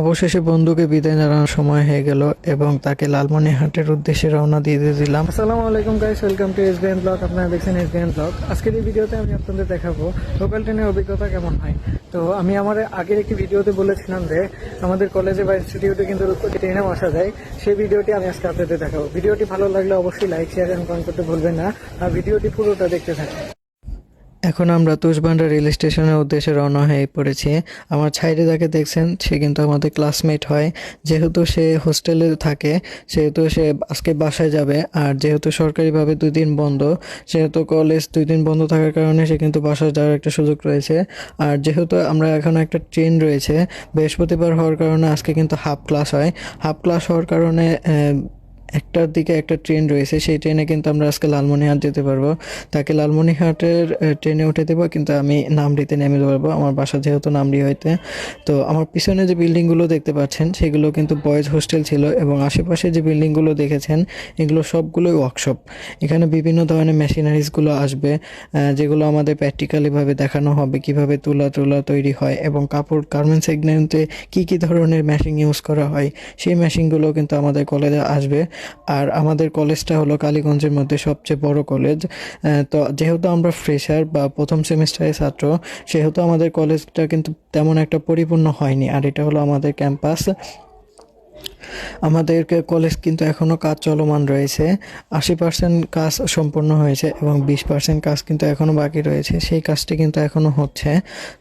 অবশেষে বন্ধুকে বিদায় জানানোর সময় হয়ে গেল এবং তাকে লালমনিরহাটের উদ্দেশ্যে রওনা দিয়ে দিলাম। আসসালামু আলাইকুম guys welcome to S BN blog আপনারা দেখছেন এস বিএন ব্লগ আজকের এই ভিডিওতে আমি আপনাদের দেখাবো লোকাল ট্রেনের অভিজ্ঞতা কেমন হয়। তো আমি আমার আগের একটি ভিডিওতে বলেছিলাম যে, আমাদের কলেজে বা ইনস্টিটিউটে কিন্তু ট্রেনেও আসা যায়। সেই ভিডিওটি আমি আজকে আপনাদের দেখাবো। ভিডিওটি ভালো লাগলে অবশ্যই লাইক শেয়ার এবং কমেন্ট করতে ভুলবেন না। আর ভিডিওটি পুরোটা দেখতে থাকুন। এখন আমরা তুষবান্ডা রেল স্টেশনের উদ্দেশ্যে রওনা হয়ে পড়েছি। আমার ছাইরে যাকে দেখছেন, সে কিন্তু আমাদের ক্লাসমেট হয়। যেহেতু সে হোস্টেলে থাকে, সেহেতু সে আজকে বাসায় যাবে। আর যেহেতু সরকারিভাবে দুই দিন বন্ধ, সেহেতু কলেজ দুই দিন বন্ধ থাকার কারণে সে কিন্তু বাসায় যাওয়ার একটা সুযোগ রয়েছে। আর যেহেতু আমরা এখন একটা ট্রেন রয়েছে, বৃহস্পতিবার হওয়ার কারণে আজকে কিন্তু হাফ ক্লাস হয়। হাফ ক্লাস হওয়ার কারণে একটার দিকে একটা ট্রেন রয়েছে, সেই ট্রেনে কিন্তু আমরা আজকে লালমনিহাট যেতে পারব। তাকে লালমনিহাটের ট্রেনে উঠে দেবো, কিন্তু আমি নামডিতে নেমে পারব আমার বাসা যেহেতু নামডি হইতে। তো আমার পিছনে যে বিল্ডিংগুলো দেখতে পাচ্ছেন, সেগুলো কিন্তু বয়েজ হোস্টেল ছিল এবং আশেপাশে যে বিল্ডিংগুলো দেখেছেন, এগুলো সবগুলোই ওয়ার্কশপ এখানে বিভিন্ন ধরনের মেশিনারিজগুলো আসবে যেগুলো আমাদের প্র্যাকটিক্যালিভাবে দেখানো হবে, কীভাবে তুলা তুলা তৈরি হয় এবং কাপড় গার্মেন্টস সেগমেন্টে কী কী ধরনের মেশিন ইউজ করা হয়, সেই মেশিনগুলো কিন্তু আমাদের কলেজে আসবে। আর আমাদের কলেজটা হলো কালীগঞ্জের মধ্যে সবচেয়ে বড় কলেজ। তো যেহেতু আমরা ফ্রেশার বা প্রথম সেমিস্টারের ছাত্র, সেহেতু আমাদের কলেজটা কিন্তু তেমন একটা পরিপূর্ণ হয়নি। আর এটা হলো আমাদের ক্যাম্পাস আমাদের কলেজ কিন্তু এখনও কাজ চলমান রয়েছে। আশি পার্সেন্ট কাজ সম্পূর্ণ হয়েছে এবং বিশ পার্সেন্ট কাজ কিন্তু এখনও বাকি রয়েছে। সেই কাজটি কিন্তু এখনও হচ্ছে।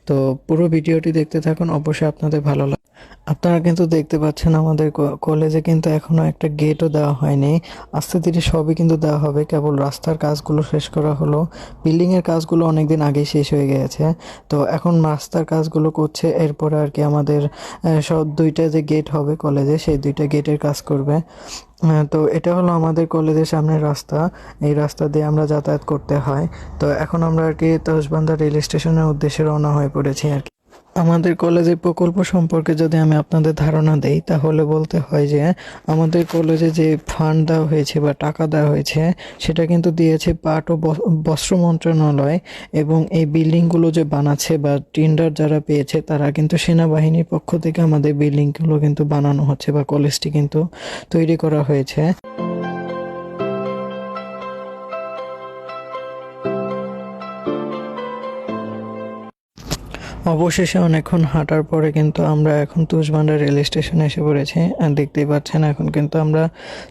তো পুরো ভিডিওটি দেখতে থাকুন। অবশ্যই আপনাদের ভালো লাগবে আপনারা কিন্তু দেখতে পাচ্ছেন আমাদের কলেজে কিন্তু এখনও একটা গেটও দেওয়া হয়নি। আস্তে ধীরে সবই কিন্তু দেওয়া হবে। কেবল রাস্তার কাজগুলো শেষ করা হলো। বিল্ডিং এর কাজগুলো অনেকদিন আগেই শেষ হয়ে গেছে। তো এখন রাস্তার কাজগুলো করছে। এরপরে আর কি আমাদের সব দুইটা যে গেট হবে কলেজে, সেই দুইটা গেটের কাজ করবে। তো এটা হলো আমাদের কলেজের সামনের রাস্তা। এই রাস্তা দিয়ে আমরা যাতায়াত করতে হয়। তো এখন আমরা আর কি তসবান্ধা রেল স্টেশনের উদ্দেশ্যে রওনা হয়ে পড়েছি আর কি। আমাদের কলেজের প্রকল্প সম্পর্কে যদি আমি আপনাদের ধারণা দেই, তাহলে বলতে হয় যে আমাদের কলেজে যে ফান্ড দেওয়া হয়েছে বা টাকা দেওয়া হয়েছে, সেটা কিন্তু দিয়েছে পাট ও বস্ত্র মন্ত্রণালয় এবং এই বিল্ডিংগুলো যে বানাচ্ছে বা টেন্ডার যারা পেয়েছে, তারা কিন্তু সেনাবাহিনীর পক্ষ থেকে আমাদের বিল্ডিংগুলো কিন্তু বানানো হচ্ছে বা কলেজটি কিন্তু তৈরি করা হয়েছে। অবশেষে অনেকক্ষণ হাঁটার পরে কিন্তু আমরা এখন তুষবান্ডা রেল স্টেশনে এসে পড়েছি। আর দেখতেই পাচ্ছেন, এখন কিন্তু আমরা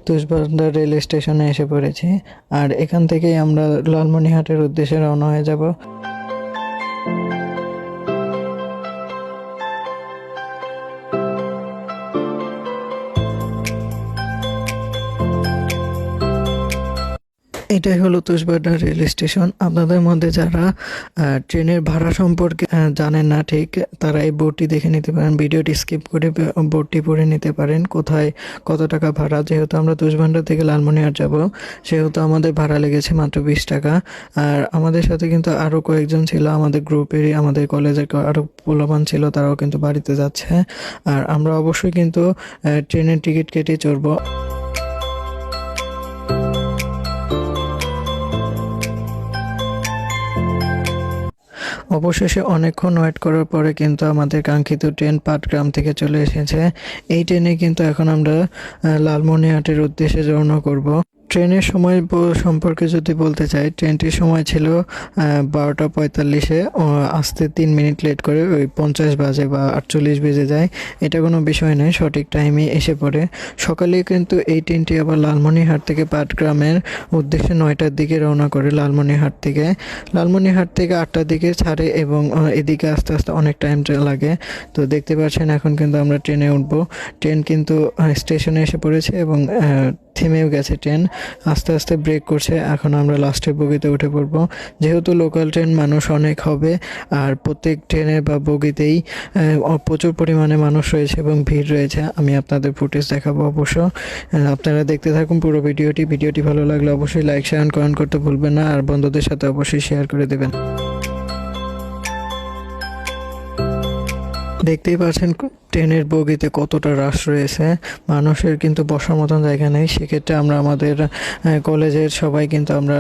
তুষবান্ডা রেল স্টেশনে এসে পড়েছি। আর এখান থেকেই আমরা লালমনিহাটের উদ্দেশ্যে রওনা হয়ে যাব। এটাই হলো তুষবাড্ডা রেল স্টেশন। আপনাদের মধ্যে যারা ট্রেনের ভাড়া সম্পর্কে জানেন না ঠিক, তারা এই বোর্ডটি দেখে নিতে পারেন। ভিডিওটি স্কিপ করে বোর্ডটি পড়ে নিতে পারেন। কোথায় কত টাকা ভাড়া? যেহেতু আমরা তুষভান্ডা থেকে লালমনিরহাট যাব, সেহেতু আমাদের ভাড়া লেগেছে মাত্র বিশ টাকা। আর আমাদের সাথে কিন্তু আরও কয়েকজন ছিল, আমাদের গ্রুপেরই, আমাদের কলেজের আরও পোলাপান ছিল, তারাও কিন্তু বাড়িতে যাচ্ছে। আর আমরা অবশ্যই কিন্তু ট্রেনের টিকিট কেটে চড়বো। অবশেষে অনেকক্ষণ ওয়েট করার পরে কিন্তু আমাদের কাঙ্ক্ষিত ট্রেন পাটগ্রাম থেকে চলে এসেছে। এই ট্রেনে কিন্তু এখন আমরা লালমনিরহাটের উদ্দেশ্যে রওনা করব। ট্রেনের সময় সম্পর্কে যদি বলতে চাই, ট্রেনটির সময় ছিল বারোটা পঁয়তাল্লিশে আসতে তিন মিনিট লেট করে ওই পঞ্চাশ বাজে বা আটচল্লিশ বেজে যায়। এটা কোনো বিষয় নয়, সঠিক টাইমে এসে পড়ে। সকালে কিন্তু এই ট্রেনটি আবার লালমনিরহাট থেকে পাটগ্রামের উদ্দেশ্যে নয়টার দিকে রওনা করে লালমনিরহাট থেকে। লালমনিরহাট থেকে আটটার দিকে ছাড়ে এবং এদিকে আস্তে আস্তে অনেক টাইম লাগে। তো দেখতে পাচ্ছেন এখন কিন্তু আমরা ট্রেনে উঠবো। ট্রেন কিন্তু স্টেশনে এসে পড়েছে এবং থেমেও গেছে ট্রেন। আস্তে আস্তে ব্রেক করছে। এখন আমরা লাস্টের বগিতে উঠে পড়ব। যেহেতু লোকাল ট্রেন মানুষ অনেক হবে, আর প্রত্যেক ট্রেনে বা বগিতেই প্রচুর পরিমাণে মানুষ রয়েছে এবং ভিড় রয়েছে। আমি আপনাদের ফুটেজ দেখাবো অবশ্য। আপনারা দেখতে থাকুন পুরো ভিডিওটি। ভিডিওটি ভালো লাগলে অবশ্যই লাইক শেয়ার কমেন্ট করতে ভুলবেন না। আর বন্ধুদের সাথে অবশ্যই শেয়ার করে দেবেন। দেখতেই পাচ্ছেন ট্রেনের বগিতে কতটা রাশ রয়েছে। মানুষের কিন্তু বসার মতন জায়গা নেই। সেক্ষেত্রে আমরা আমাদের কলেজের সবাই কিন্তু আমরা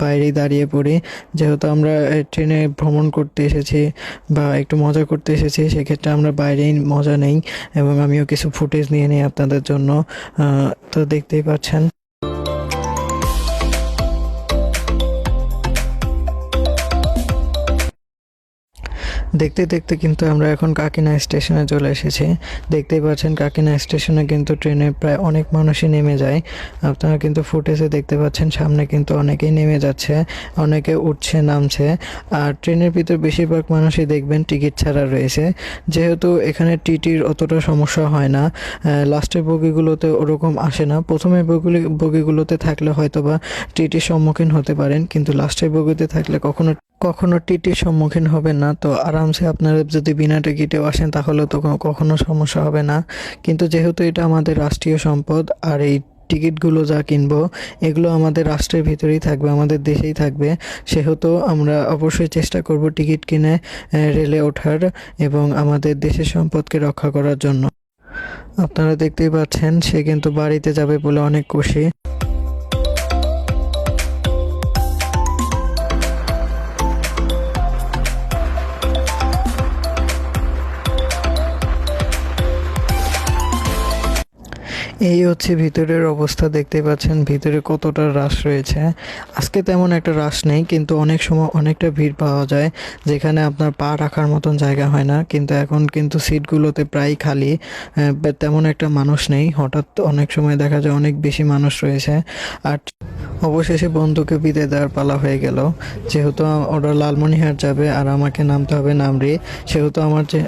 বাইরেই দাঁড়িয়ে পড়ি। যেহেতু আমরা ট্রেনে ভ্রমণ করতে এসেছি বা একটু মজা করতে এসেছি, সেক্ষেত্রে আমরা বাইরেই মজা নেই এবং আমিও কিছু ফুটেজ নিয়ে নিই আপনাদের জন্য। তো দেখতেই পাচ্ছেন। দেখতে দেখতে কিন্তু আমরা এখন কাকিনা স্টেশনে চলে এসেছি। দেখতেই পাচ্ছেন কাকিনা স্টেশনে কিন্তু ট্রেনে প্রায় অনেক মানুষই নেমে যায়। আপনারা কিন্তু ফুটেজে দেখতে পাচ্ছেন সামনে কিন্তু অনেকেই নেমে যাচ্ছে, অনেকে উঠছে, নামছে। আর ট্রেনের ভিতর বেশিরভাগ মানুষই দেখবেন টিকিট ছাড়া রয়েছে। যেহেতু এখানে টিটির অতটা সমস্যা হয় না লাস্টের বগিগুলোতে ওরকম আসে না। প্রথমে বগিগুলি, বগিগুলোতে থাকলে হয়তো বা টিটির সম্মুখীন হতে পারেন, কিন্তু লাস্টের বগিতে থাকলে কখনো কখনো টিটির সম্মুখীন হবে না, তো আরামসে আপনারা যদি বিনা টিকিটেও আসেন, তাহলে তো কখনো সমস্যা হবে না। কিন্তু যেহেতু এটা আমাদের রাষ্ট্রীয় সম্পদ, আর এই টিকিটগুলো যা কিনবো, এগুলো আমাদের রাষ্ট্রের ভিতরেই থাকবে, আমাদের দেশেই থাকবে। সেহেতু আমরা অবশ্যই চেষ্টা করব টিকিট কিনে রেলে ওঠার এবং আমাদের দেশের সম্পদকে রক্ষা করার জন্য। আপনারা দেখতেই পাচ্ছেন, সে কিন্তু বাড়িতে যাবে বলে অনেক খুশি। এই হচ্ছে ভিতরের অবস্থা দেখতে পাচ্ছেন ভিতরে কতটা রাশ রয়েছে। আজকে তেমন একটা রাশ নেই, কিন্তু অনেক সময় অনেকটা ভিড় পাওয়া যায়, যেখানে আপনার পা রাখার মতন জায়গা হয় না। কিন্তু এখন কিন্তু সিটগুলোতে প্রায় খালি তেমন একটা মানুষ নেই। হঠাৎ অনেক সময় দেখা যায় অনেক বেশি মানুষ রয়েছে। আর অবশেষে বন্ধুকে বিদায় দেওয়ার পালা হয়ে গেল। যেহেতু ওরা লালমনিহাট যাবে আর আমাকে নামতে হবে নামরি, সেহেতু আমার যে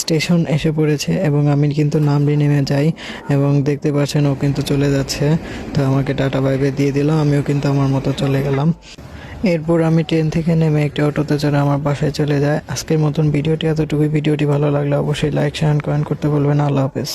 স্টেশন এসে পড়েছে এবং আমি কিন্তু নামরি নেমে যাই এবং দেখতে পাচ্ছেন, ও কিন্তু চলে যাচ্ছে। তো আমাকে টাটা বাইবে দিয়ে দিল, আমিও কিন্তু আমার মতো চলে গেলাম। এরপর আমি ট্রেন থেকে নেমে একটা অটোতে চড়ে আমার বাসায় চলে যায় আজকের মতন ভিডিওটি এতটুকুই। ভিডিওটি ভালো লাগলে অবশ্যই লাইক শেয়ার কমেন্ট করতে বলবেন আল্লাহ হাফেজ।